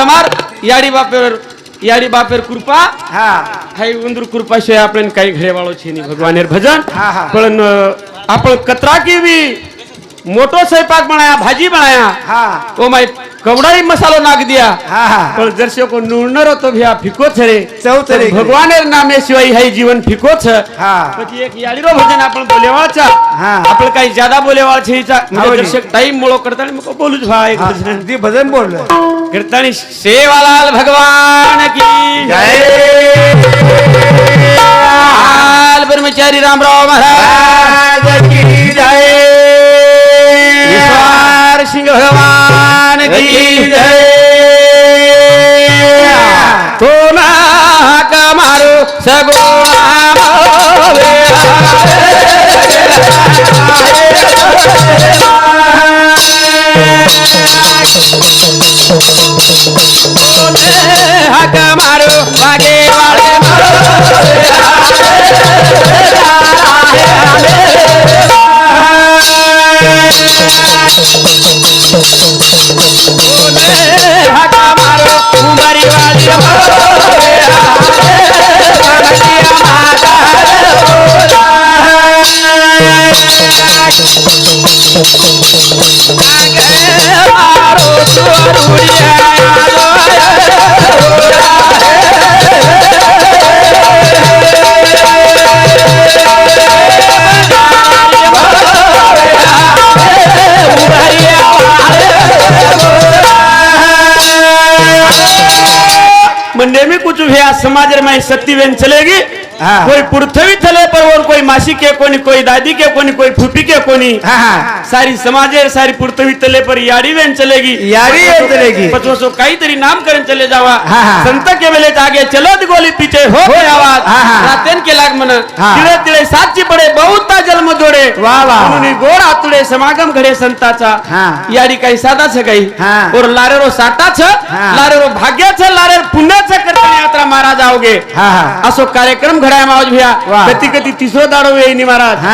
તમાર યાડી બાપેર યાડી બાપેર કૃપા હા હાઈ ઉંદર કૃપા છે આપણે કઈ ઘરે વાળો છે નહીં ભગવાન ભજન હા, હા. પણ અ, આપણે કતરા કેવી મોટો સ્વયંપાક બનાયા ભાજી બનાયા હા ઓ માય કવડાઈ મસાલો નાખ દિયા હા હા પણ દર્શકો નુણરો તો ભી આ ફીકો છે રે ચૌ તરે પણ ભગવાનેર નામે સિવાય હાઈ જીવન ફીકો છે હા પછી એક યાડીનો ભજન આપણે બોલેવાળ છે હા. આપણે કઈ જ્યાદા બોલેવાળ છે ઈ ચા- હા, મને વળી. દર્શક ટાઈમ મોળો કરતા ને મેં બોલું છું ભાઈ હા, ભજન જી ભજન બોલ કીર્તની સેવાલાલ ભગવાન કી Oh, मैं समाज में सत्य वेन चलेगी हाँ। कोई पृथ्वी थले पर और कोई मासी के कोनी कोई दादी के कोनी कोई फूफी के कोनी हा सारी समाजे सारी पृथ्वी तले पर याडी वेन चलेगी वेन चलेगी. पचवसो काहीतरी नामकरण चले जावा हाँ. संत के वेले आगे चलत गोली पीछे हो गए आवाज हाँ, हाँ. रातेन के लाग मन हाँ. तिळे तिळे साची पडे बहुता जन्म जोडे वाह, वाह. म्हणून गोड आतुडे समागम घडे संताचा हाँ. याडी काही साधा छ काही. और लारेरो साटा छ. लारेरो भाग्य छ करताना हा हा. असो कार्यक्रम घडाय मावज भैया. कधी कधी तिसरो दाडो येईनी महाराज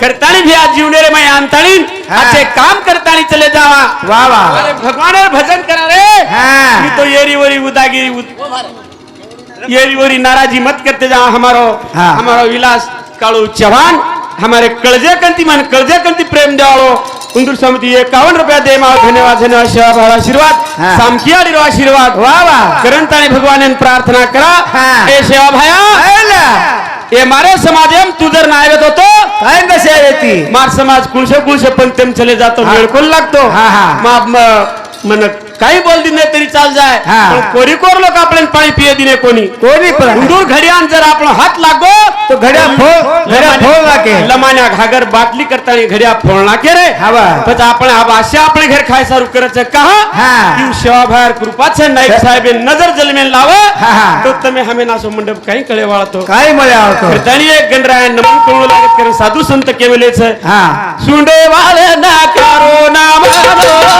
करतानी भी आज जीवने रे मैं हाँ. अच्छे काम करतानी चले जावा. वाह वाह भगवान भजन करा रे. हाँ. मी तो येरी वरी उदागिरी उद- येरी वरी नाराजी मत करते जाओ हमारो. हमारो विलास काळू चव्हाण. हमारे कळजे कंती मन कळजे कंती प्रेम द्यावो उंदूर समिती एकावन्न रुपया दे माव धन्यवाद धन्यवाद सेवा भाव आशीर्वाद हाँ. सामखियाडीरो आशीर्वाद वाह वाह करंताने भगवान प्रार्थना करा हाँ. ए सेवा भाया. ए मारे समाजेम तू जर नायवत होतो काय कशी आहे ती मार समाज कुळशे कुळशे पण तेम चले जातो हा. वेळकोल लागतो हा, हा. मन काही बोल दिने तरी चाल जाय. हा. पण लोक आपल्याला पाणी पिय दिने कोणी. कोणी पण. उंदूर घड्यान जर आपण हात लागो तो घड्या लमान्या घागर बाटली करता घड्या फोडला के रे. आपण असे आपण घर खाय सारू करत कहा हा. की सेवा नाईक साहेब नजर जलमेन हा, लावा. हा. तो तमे हमें नासो मंडप काही कळे वाळतो. काय मला आवडतो कृतानी एक गणराय नमन करू लागत कारण साधू संत केवलेच. सुंडे वाले ना करो ना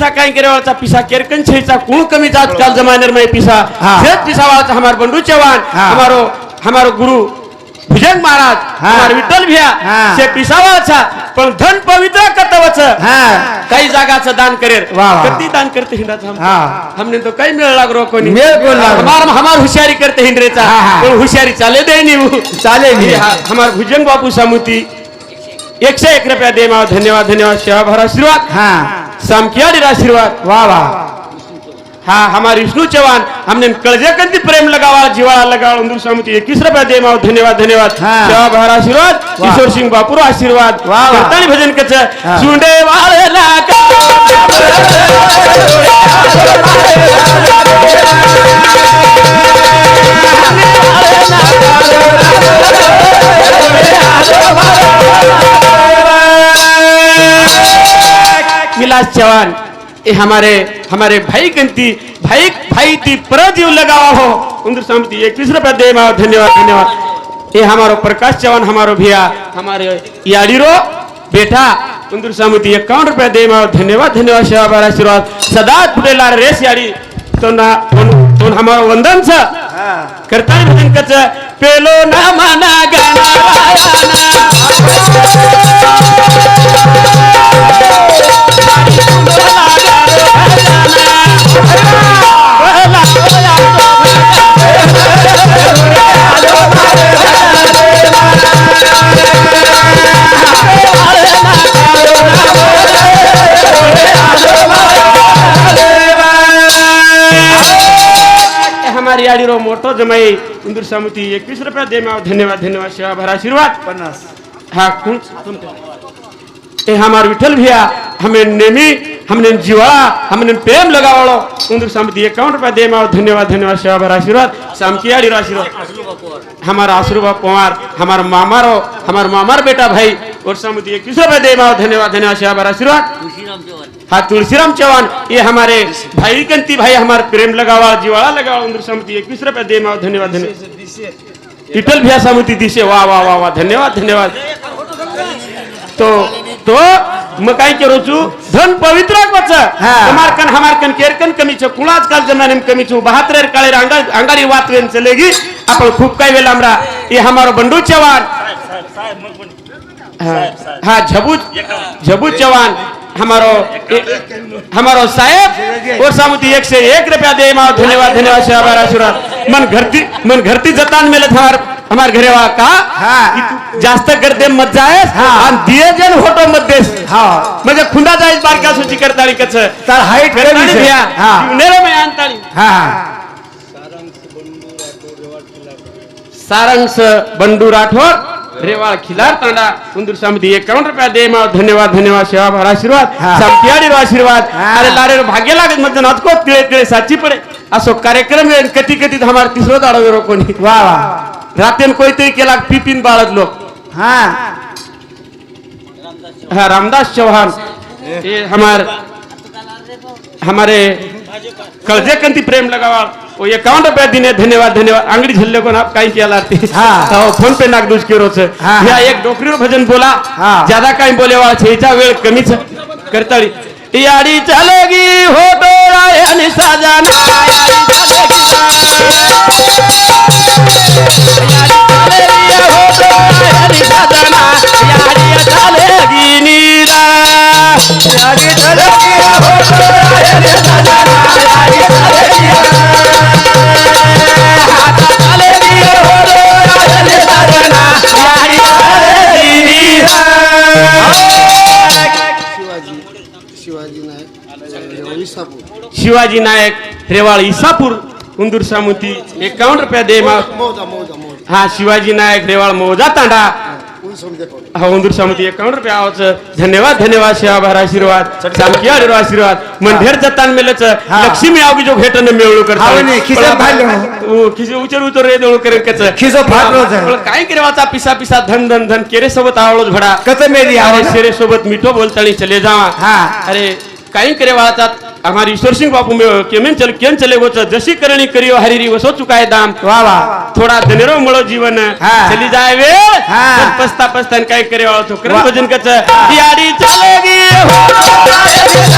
पिसा काय करे वाळचा पिसा केरकन छेचा कोण कमी जात काल जमानेर में पिसा. जेत पिसा वाळचा हमार बंडू चौहान. हमारो हमारो गुरु भुजंग महाराज. हमार विठ्ठल भैया. से पिसा वाळचा पण धन पवित्र करतवच हा काही जागाचं दान वाह. किती दान करते हिंडाच हम हमने तो कई मेळ लागरो कोणी? हमार हमार हुशारी करते हिंडरेचा. पण हुशारी चाले दे नहीं चाले नहीं. हमार भुजंग बापू सामुती एकशे एक रुपया दे माव धन्यवाद धन्यवाद सेवा भर आशीर्वाद हा सामकियाडी आशीर्वाद वा वा हाँ हमारे विष्णु चौहान हमने कलजे कंदी प्रेम लगावा जीवाला लगावा उंदूर समिति इक्कीस रुपया दे माव धन्यवाद धन्यवाद हाँ. भर आशीर्वाद वाह. किशोर सिंह बापुर आशीर्वाद वाह, वाह. भजन कच. सुंडे वाले ना विलास चौहान ये हमारे हमारे भाई गंती भाई भाई ती परजीव लगावा हो। उंदर समिति इक्कीस रुपया दे माओ धन्यवाद धन्यवाद। ये हमारो प्रकाश चौहान हमारो भैया हमारे याडीरो बेटा उंदर समिति इक्यावन रुपया दे माओ धन्यवाद धन्यवाद सेवा आशीर्वाद। सदा फुटेला रेस याडी तो ना तो हमारो वंदन छ भजन कच पेलो ना मना गाना हमारी याडीरो मोठो जमाई इंदूर समिति एकवीस रुपया दे माओ धन्यवाद धन्यवाद सेवा भर आशीर्वाद पन्नास हाँ कौन ए हमार विठल भैया हमें नेमी हमने जीवा हमने प्रेम लगावालो इंदूर समिति एकाउंट रुपया दे माओ धन्यवाद धन्यवाद सेवा भर आशीर्वाद शामकी याडीरो आशीर्वाद हमारा आशीर्वाद पवार हमार मामारो हमार मामार बेटा भाई और समिति एकवीस रुपया दे माओ धन्यवाद धन्यवाद भर आशीर्वाद हाँ तुलसीराम चौहान ये हमारे भाई कंती भाई हमारे प्रेम लगावा जीवाला लगावा उंदर समिति एकवीस रुपया दे माओ धन्यवाद धन्यवाद। विठल भैया समिति दिसे वाह वाह वाह वाह धन्यवाद धन्यवाद। तो तो मग काय करू छू? धन पवित्र हा. हमार कन हमार कन केरकन कमी छ? कुणाच काल जमाने में कमी छु? बहात्तर काळे अंगा अंगारी वात वेन चलेगी आपण खूप काही वेळ आमरा। ये हमारो बंडू चव्हाण। हाँ हाँ झबू झबू चौहान हमारो हमारो साहेब और सामुती एक से एक रुपया दे माओ धन्यवाद धन्यवाद से हमारा आशीर्वाद। मन घरती मन घरती जतान मेले हमार हमार घरे वा का। हाँ. जास्त करते मत जायस हाँ. दिये जन फोटो मत देस। हा। म्हणजे खुंडा जायस बारका सुची करताळी कच तर हाईट करताळी कमी भैया हा। नेरो में आणताळी हा। सारंगस बंडू राठोड रेवाळ खिलार तांडा उंदूर समिति एकावन्न रुपया दे माव. धन्यवाद धन्यवाद सेवा भर आशीर्वाद. संपियाडीरो आशीर्वाद. हा. अरे लारे भाग्य लागत म्हणजे नाचको तिळे तिळे साची पडे. असो कार्यक्रम कधी कधी हमार तिसरो दाडो वेरो कोणी. वा वा. रातेन कोणतरी केला पिपिन बाळत लोक. हा. हाँ रामदास चौहान ये हमार हमारे कळजे कंती प्रेम लगावा वो एकावन्न रुपया दिने धन्यवाद धन्यवाद। अंगडी झल्ले कोण आप काही केला ते हाँ. हो, फोन पे नाक दुस केरोच हाँ. या एक डोकरीवर भजन बोला। हाँ. ज्यादा काही बोलेवा छेचा वेळ कमीच करताळी याडी चालेगी हो डोळा आणि साजाना याडी चालेगी याडी चालेगी हो डोळा आणि साजाना याडी चालेगी नीरा। याडी चालेगी हो डोळा आणि साजाना याडी चालेगी शिवाजी नायक रेवाळ इसापूर उंदूर सामुती एकावन्न रुपया दे हा शिवाजी नायक रेवाळ मौजा तांडा. हा उंदूर सामुती एकावन्न रुपया आवच धन्यवाद धन्यवाद सेवाभार आशीर्वाद. आशीर्वाद. मंढेर जतान मेलच. हा. लक्ष्मी आवगी जो भेटन मेळू हाव नी, खिसा भाल्यो. करता खिसे उचर उचर रे देऊ करे कच. खिसो आहे. काय करे वाचा पिसा पिसा धन धन धन केरे सोबत आवळोच भडा. कत मेली अरे शेरे सोबत मिठो बोलतानी चले जावा. हा. अरे काही करे वाळतात हमारी ईश्वर सिंह बापू में केमेन चल केन चले गोच जशी करणी करियो हरिरी वसो चुकाय दाम वा वा थोडा धनेरो मळो जीवन हा. चली जाय वे हा. पस्ता पस्तान काय करे वाळो तो कर वा. भजन कच याडी चलेगी हो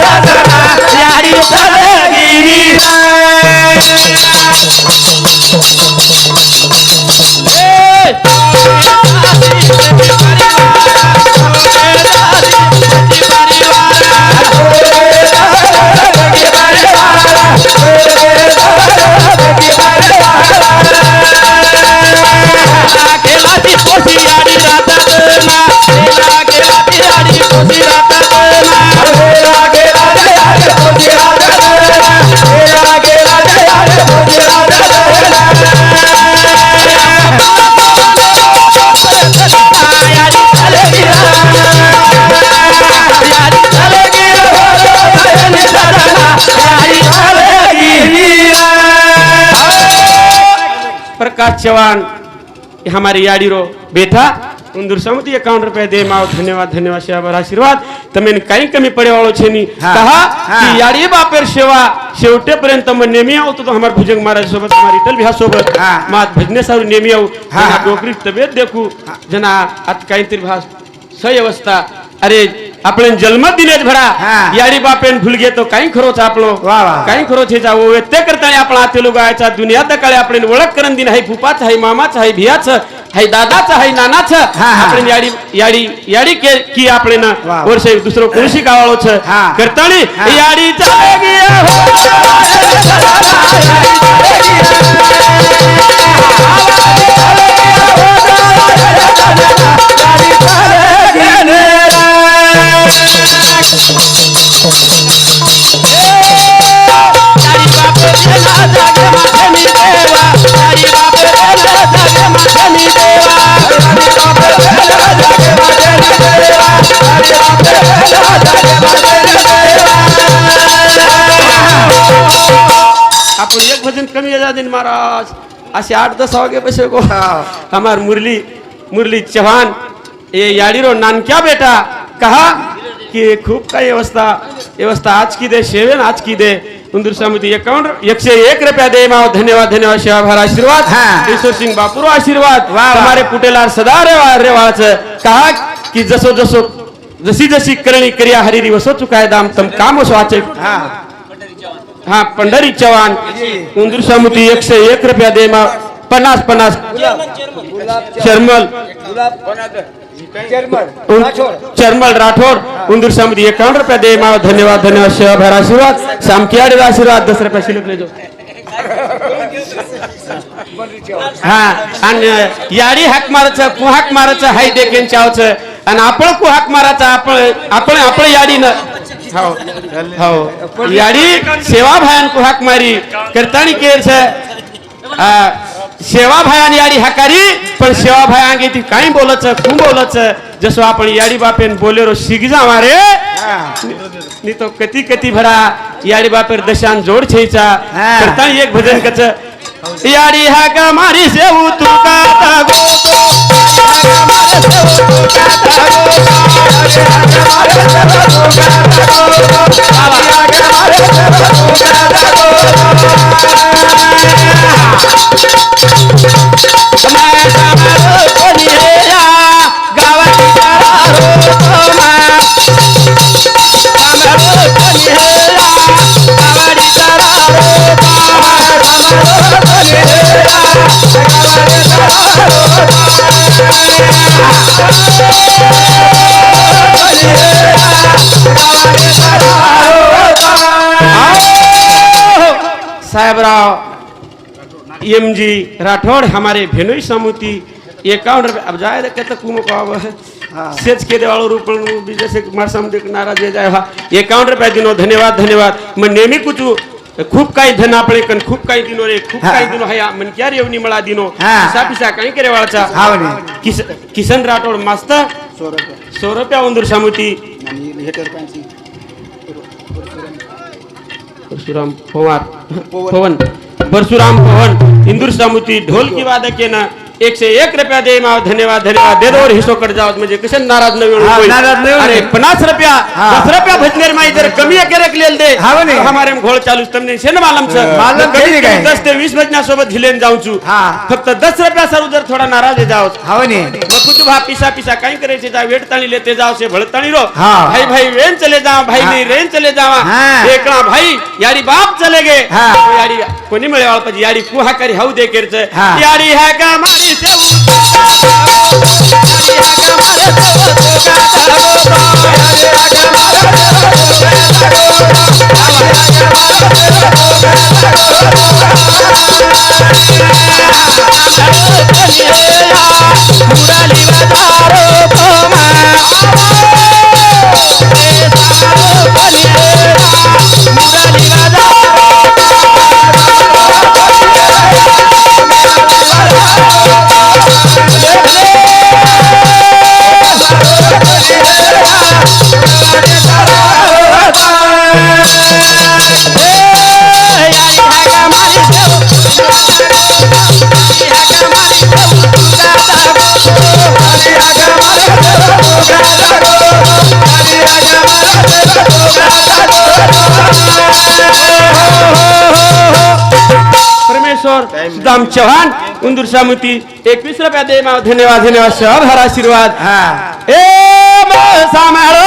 याडी चलेगी प्रकाश चौहान ये हमारी याडी रो बेटा उन समिति अकाउंट रुपए दे माओ धन्यवाद धन्यवाद सेवा आशीर्वाद તમે કઈ કમી પડે વાળો છે ની હા. કહા હા. की याडी बापेर सेवा शेवटेपर्यंत मग नेहमी आवतो तो हमार भुजंग महाराज सोबत हमारी इटल बिहा सोबत हा. मात भजनेसावर नेहमी आऊ हा, हा. डोकरी तब्येत देखू जना आत काहीतरी भास सही अवस्था अरे आपण जन्म दिलेच भरा हा. याडी बापेन भूलगे तो काही खरोच आपलो. काही खरोच हे जावो ते करताना आपण आते लोक आयचा दुनियात काळे आपण ओळख करून दिन आहे फुपाच आहे मामाच आहे भियाच आहे दादाच आहे नानाच हा, हा. आपण याडी याडी याडी के की आपण ना. वर्ष दुसरं कोणशी गावाळोच हा. करतानी हा. याडी आपण एक भजन कमी दिन महाराज। असे आठ दस वागे पैसे को। हमार मुरली मुरली चौहान ये याडीरो नानक्या बेटा कहा कि खूप काही व्यवस्था व्यवस्था आज की दे शेवेन आज की दे। उंदूर समिती अकाउंट एकशे एक रुपया दे माव धन्यवाद धन्यवाद शिवाभार आशीर्वाद। हा. ईश्वर सिंग बापुरो आशीर्वाद. हमारे पुटेलार सदा रेवा रेवाच कहा की जसो जसो जशी जशी करणी क्रिया हरिरी वसो चुकाय दाम तम काम असो वाचे हा। हा पंढरी चव्हाण। उंदूर समिती एकशे एक रुपया दे मा। पन्नास पन्नास। चर्मल उं- चर्मल राठोड. उंदूर समिती एकावन्न रुपया दे मा धन्यवाद धन्यवाद शिवाभार आशीर्वाद सामकियाडे आशीर्वाद दस रुपया शिल्लक लेजो हा आणि याडी हाक मारायचं कुहाक मारायचं हाय देखील चावचं आणि आपण कुहाक मारायचं आपण आपण आपण याडी न हो हो याडी सेवा भायान कुहाक मारी करतानी केर છે सेवाभायान याडी हकारी पण सेवाभाय आंगे ती काही बोलच कु बोलच. जसं आपण याडी बापेन बोलेरो शिग जावा रे नी तो कती कती भरा याडी बापेर दशान जोड छेचा करता एक भजन कच. याडी हा मारी सेऊ तू का तागो Thank. Sahebrao, M G Rathod हमारे भेनोई समिति, एकाउंट रुपये, अब जाए तो कहते कुम को सेच के देवाळो रूप बीजे से मार समिति के नाराज हो जाए हा एकाउंट रुपया दिनो धन्यवाद धन्यवाद. मग नेहमी कुछ खूप काही धन आपले कन खूप काही दिनो रे खूप. काही दिनो हया मन क्या रेवनी मला दिनो. हा. पिसा पिसा काही करे वाळचा. किस किसन राठोड मास्तर सौ रुपये सौ रुपया उंदूर समिति परशुराम पवार. पवन. परशुराम पवन. इंदूर समिती ढोल की वादके ना एकशे एक रुपया दे माव धन्यवाद धन्यवाद दे दो और हिस्सो कट जाओ म्हणजे कसे नाराज न होईल. नाराज होईल. अरे पन्नास रुपया. दस रुपया भजनेर माई जर कमी एके रख लेल दे हा. हमारे में घोळ चालू तमने से न मालूम छ मालूम काय? दस ते वीस भजना सोबत झिलेन हा. फक्त दस रुपया सर जर थोडा नाराज जाओ हाव नी मग भा पिसा पिसा काही करायचे जा वेट ताणी लेते जाओ से भड़ताणी रो हाँ। भाई भाई वेन चले जाओ भाई। नहीं रेन चले जावा। एकला भाई यारी बाप चले। तो यारी कोणी मिळे वाळपाची यारी कुहा करी हाऊ दे केरच। यारी हा का मारी Yeah. सुदाम चव्हाण उंदूर सामुती एकवीस रुपया दे माव धन्यवाद धन्यवाद शहर आशीर्वाद। हा। ए मा सांभाळो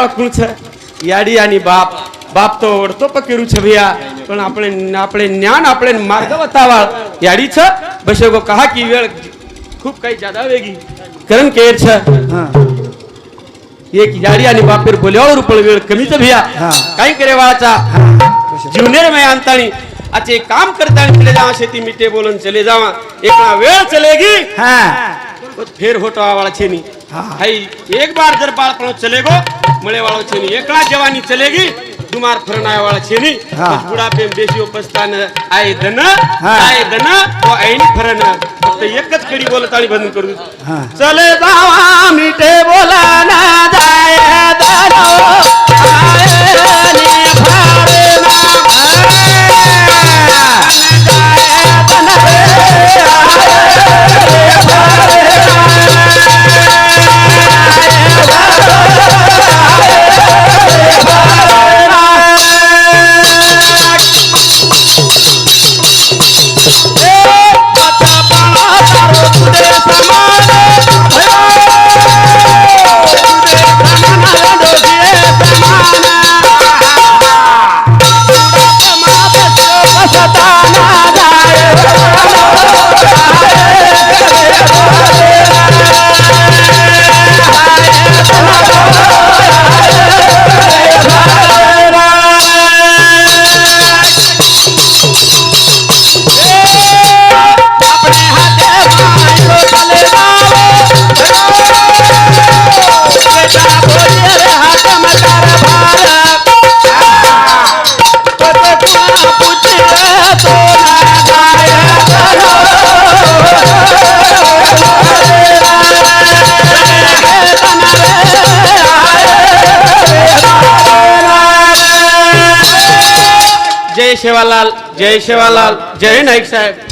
વળણ લગાવવા કોણ છે યાડી આની બાપ બાપ તો ઓળતો પકેરું છે ભૈયા પણ આપણે આપણે જ્ઞાન આપણે માર્ગ બતાવવા યાડી છે બસ એવો કહા की वेळ खूप काही ज्यादा वेगी कारण केर છે हा एक याडी आणि बापेर बोल्यावर पण वेळ कमीच भैया हा. काही करे वाचा जीवनेर में आणतानी आचे काम करतानी चले जावा शेती मिटे बोलून चले जावा एक वेळ चलेगी हा तो फिर होतो वाला छेनी हाँ। हाई एक बार जर बाळपण चलेगो मळे वाला छेनी एकला जवानी चलेगी दुमार फरनाय वाला छेनी हाँ। बस बुढापे बेसी उपस्थान आय धन हाँ। आय धन तो ऐन फरन फक्त एकच कडी बोलत आणि बंद करू हाँ। चले जावा मिटे बोला ना जाय धनो आयनी जय शेवालाल जय शेवालाल जय नाईक साहेब.